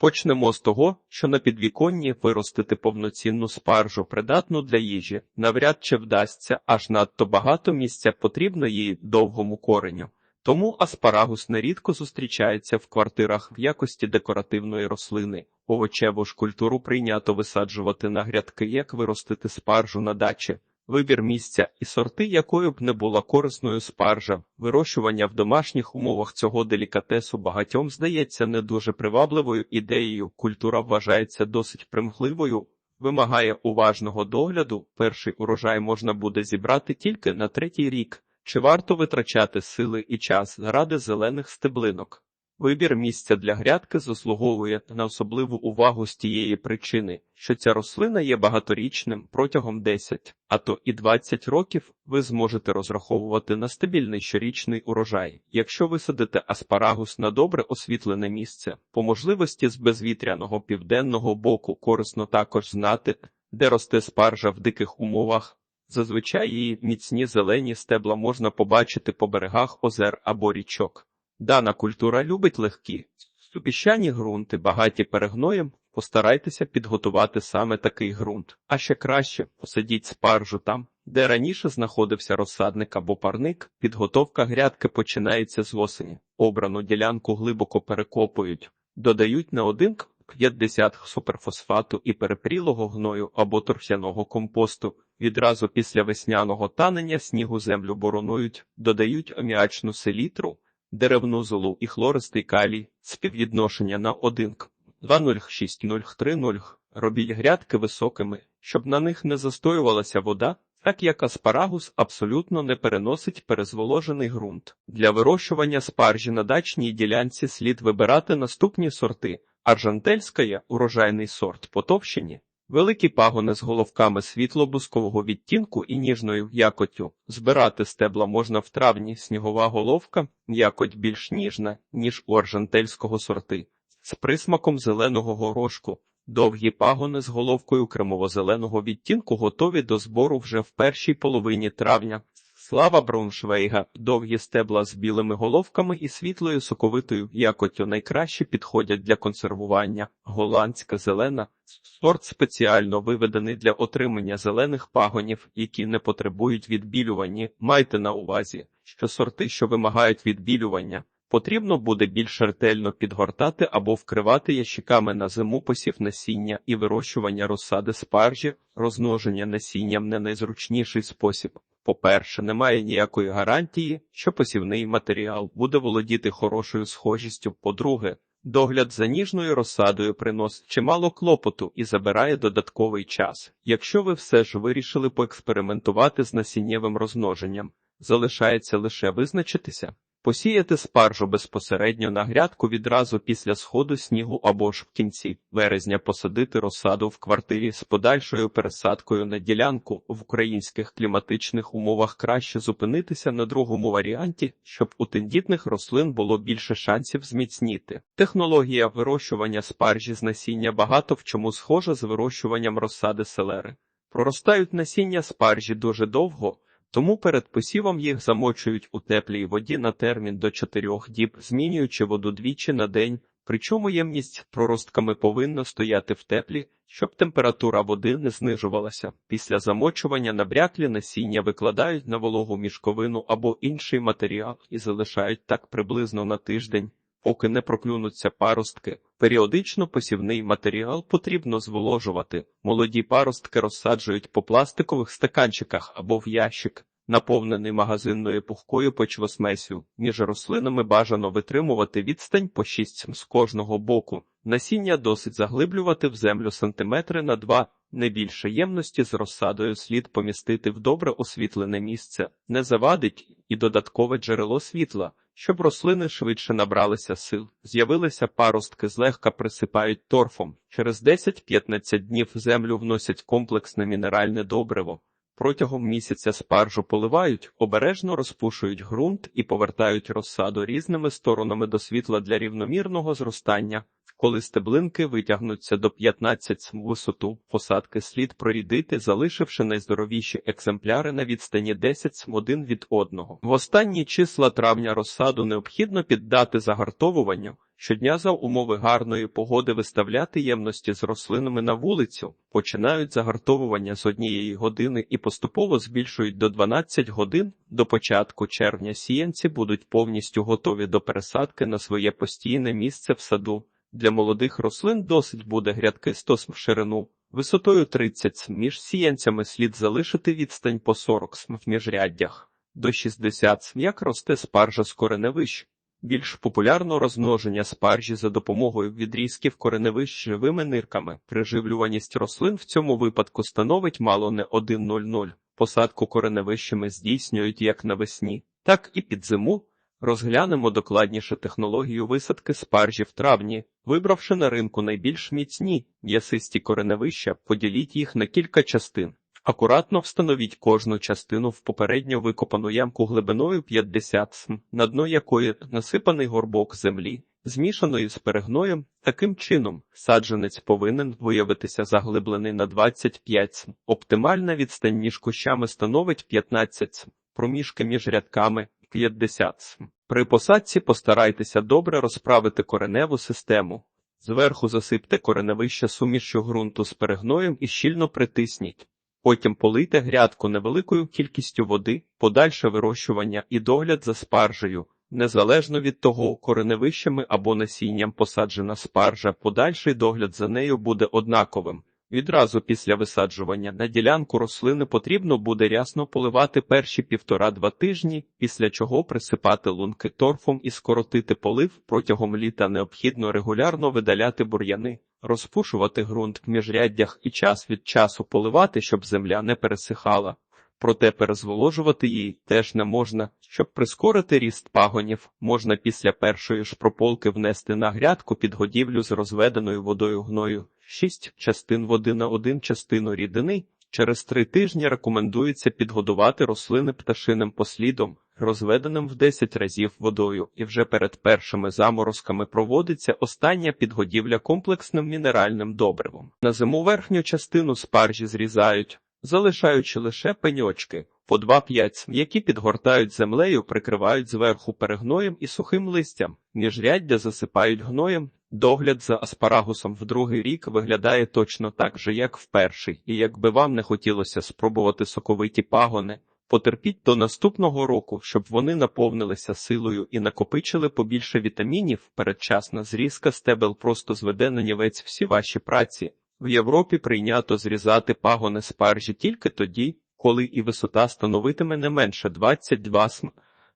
Почнемо з того, що на підвіконні виростити повноцінну спаржу, придатну для їжі, навряд чи вдасться, аж надто багато місця потрібно її довгому кореню. Тому аспарагус нерідко зустрічається в квартирах в якості декоративної рослини. Овочеву ж культуру прийнято висаджувати на грядки, як виростити спаржу на дачі. Вибір місця і сорти, якою б не була корисною спаржа, вирощування в домашніх умовах цього делікатесу багатьом здається не дуже привабливою ідеєю. Культура вважається досить примхливою, вимагає уважного догляду. Перший урожай можна буде зібрати тільки на третій рік. Чи варто витрачати сили і час заради зелених стеблинок? Вибір місця для грядки заслуговує на особливу увагу з тієї причини, що ця рослина є багаторічним протягом 10, а то і 20 років ви зможете розраховувати на стабільний щорічний урожай, якщо висадите аспарагус на добре освітлене місце, по можливості з безвітряного південного боку корисно також знати, де росте спаржа в диких умовах. Зазвичай її міцні зелені стебла можна побачити по берегах озер або річок. Дана культура любить легкі, супіщані ґрунти, багаті перегноєм. Постарайтеся підготувати саме такий ґрунт, а ще краще посадіть спаржу там, де раніше знаходився розсадник або парник. Підготовка грядки починається з осені. Обрану ділянку глибоко перекопують, додають на один 50 суперфосфату і перепрілого гною або торфяного компосту. Відразу після весняного танення снігу землю боронують, додають аміачну селітру деревну золу і хлористий калій, співвідношення на 1 к 2,06,0,3,0. Робіть грядки високими, щоб на них не застоювалася вода, так як аспарагус абсолютно не переносить перезволожений ґрунт. Для вирощування спаржі на дачній ділянці слід вибирати наступні сорти: аржантельська урожайний сорт потовщені, Великі пагони з головками світло-бускового відтінку і ніжною якотю. Збирати стебла можна в травні, снігова головка, якоть більш ніжна, ніж у аржантельського сорти, з присмаком зеленого горошку. Довгі пагони з головкою кремово-зеленого відтінку готові до збору вже в першій половині травня. Слава Брауншвейга, довгі стебла з білими головками і світлою соковитою якоттю найкраще підходять для консервування. Голландська зелена сорт спеціально виведений для отримання зелених пагонів, які не потребують відбілювання. Майте на увазі, що сорти, що вимагають відбілювання, потрібно буде більш ретельно підгортати або вкривати ящиками на зиму посів насіння і вирощування розсади спаржі, розмноження насінням не найзручніший спосіб. По-перше, немає ніякої гарантії, що посівний матеріал буде володіти хорошою схожістю. По-друге, догляд за ніжною розсадою приносить чимало клопоту і забирає додатковий час. Якщо ви все ж вирішили поекспериментувати з насіннєвим розмноженням, залишається лише визначитися. Посіяти спаржу безпосередньо на грядку відразу після сходу снігу або ж в кінці березня посадити розсаду в квартирі з подальшою пересадкою на ділянку в українських кліматичних умовах краще зупинитися на другому варіанті, щоб у тендітних рослин було більше шансів зміцніти. Технологія вирощування спаржі з насіння багато в чому схожа з вирощуванням розсади селери. Проростають насіння спаржі дуже довго. Тому перед посівом їх замочують у теплій воді на термін до 4 діб, змінюючи воду двічі на день, причому ємність проростками повинна стояти в теплі, щоб температура води не знижувалася. Після замочування набряклі насіння викладають на вологу мішковину або інший матеріал і залишають так приблизно на тиждень. Поки не проклюнуться паростки, періодично посівний матеріал потрібно зволожувати. Молоді паростки розсаджують по пластикових стаканчиках або в ящик, наповнений магазинною пухкою почвосмесю. Між рослинами бажано витримувати відстань по 6 з кожного боку. Насіння досить заглиблювати в землю сантиметри на два. Не більше ємності з розсадою слід помістити в добре освітлене місце, не завадить і додаткове джерело світла. Щоб рослини швидше набралися сил, з'явилися паростки, злегка присипають торфом. Через 10-15 днів землю вносять комплексне мінеральне добриво. Протягом місяця спаржу поливають, обережно розпушують ґрунт і повертають розсаду різними сторонами до світла для рівномірного зростання. Коли стеблинки витягнуться до 15 см висоту, посадки слід прорідити, залишивши найздоровіші екземпляри на відстані 10 см один від одного. В останні числа травня розсаду необхідно піддати загартовуванню, Щодня за умови гарної погоди виставляти ємності з рослинами на вулицю, починають загартовування з однієї години і поступово збільшують до 12 годин. До початку червня сіянці будуть повністю готові до пересадки на своє постійне місце в саду. Для молодих рослин досить буде грядки 100 см в ширину. Висотою 30 см між сіянцями слід залишити відстань по 40 см в міжряддях. До 60 см як росте спаржа з кореневищ. Більш популярно розмноження спаржі за допомогою відрізків кореневищ живими нирками. Приживлюваність рослин в цьому випадку становить мало не 1,00. Посадку кореневищами здійснюють як навесні, так і під зиму. Розглянемо докладніше технологію висадки спаржі в травні. Вибравши на ринку найбільш міцні м'ясисті кореневища, поділіть їх на кілька частин. Акуратно встановіть кожну частину в попередньо викопану ямку глибиною 50 см, на дно якої насипаний горбок землі, змішаної з перегноєм. Таким чином, саджанець повинен виявитися заглиблений на 25 см. Оптимальна відстань між кущами становить 15 см, проміжки між рядками 50 см. При посадці постарайтеся добре розправити кореневу систему. Зверху засипте кореневище сумішю ґрунту з перегноєм і щільно притисніть. Потім полийте грядку невеликою кількістю води, подальше вирощування і догляд за спаржею. Незалежно від того, кореневищами або насінням посаджена спаржа, подальший догляд за нею буде однаковим. Відразу після висаджування на ділянку рослини потрібно буде рясно поливати перші півтора-два тижні, після чого присипати лунки торфом і скоротити полив протягом літа необхідно регулярно видаляти бур'яни, розпушувати ґрунт в міжряддях і час від часу поливати, щоб земля не пересихала. Проте перезволожувати її теж не можна. Щоб прискорити ріст пагонів, можна після першої ж прополки внести на грядку підгодівлю з розведеною водою гною 6 частин води на 1 частину рідини. Через три тижні рекомендується підгодувати рослини пташиним послідом, розведеним в 10 разів водою, і вже перед першими заморозками проводиться остання підгодівля комплексним мінеральним добривом. На зиму верхню частину спаржі зрізають, залишаючи лише пеньочки по 2-5, які підгортають землею, прикривають зверху перегноєм і сухим листям, міжряддя засипають гноєм. Догляд за аспарагусом в другий рік виглядає точно так же, як в перший, і якби вам не хотілося спробувати соковиті пагони, потерпіть до наступного року, щоб вони наповнилися силою і накопичили побільше вітамінів, передчасна зрізка стебел просто зведе на нівець всі ваші праці. В Європі прийнято зрізати пагони спаржі тільки тоді, коли і висота становитиме не менше 22 см,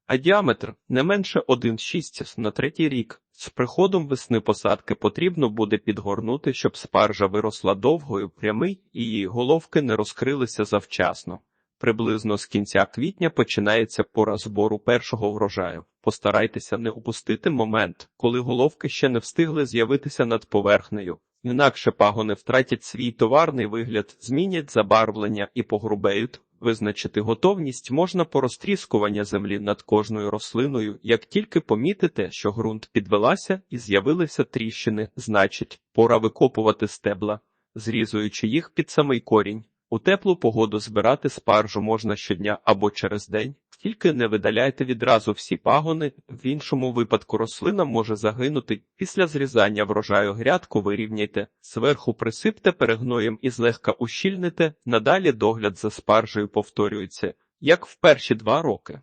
а діаметр не менше 1,6 см на третій рік. З приходом весни посадки потрібно буде підгорнути, щоб спаржа виросла довгою, прямий і її головки не розкрилися завчасно. Приблизно з кінця квітня починається пора збору першого врожаю. Постарайтеся не упустити момент, коли головки ще не встигли з'явитися над поверхнею. Інакше пагони втратять свій товарний вигляд, змінять забарвлення і погрубеють. Визначити готовність можна по розтріскування землі над кожною рослиною. Як тільки помітите, що ґрунт підвелася і з'явилися тріщини, значить, пора викопувати стебла, зрізуючи їх під самий корінь. У теплу погоду збирати спаржу можна щодня або через день. Тільки не видаляйте відразу всі пагони, в іншому випадку рослина може загинути. Після зрізання врожаю грядку вирівняйте, зверху присипте перегноєм і злегка ущільните, надалі догляд за спаржею повторюється, як в перші два роки.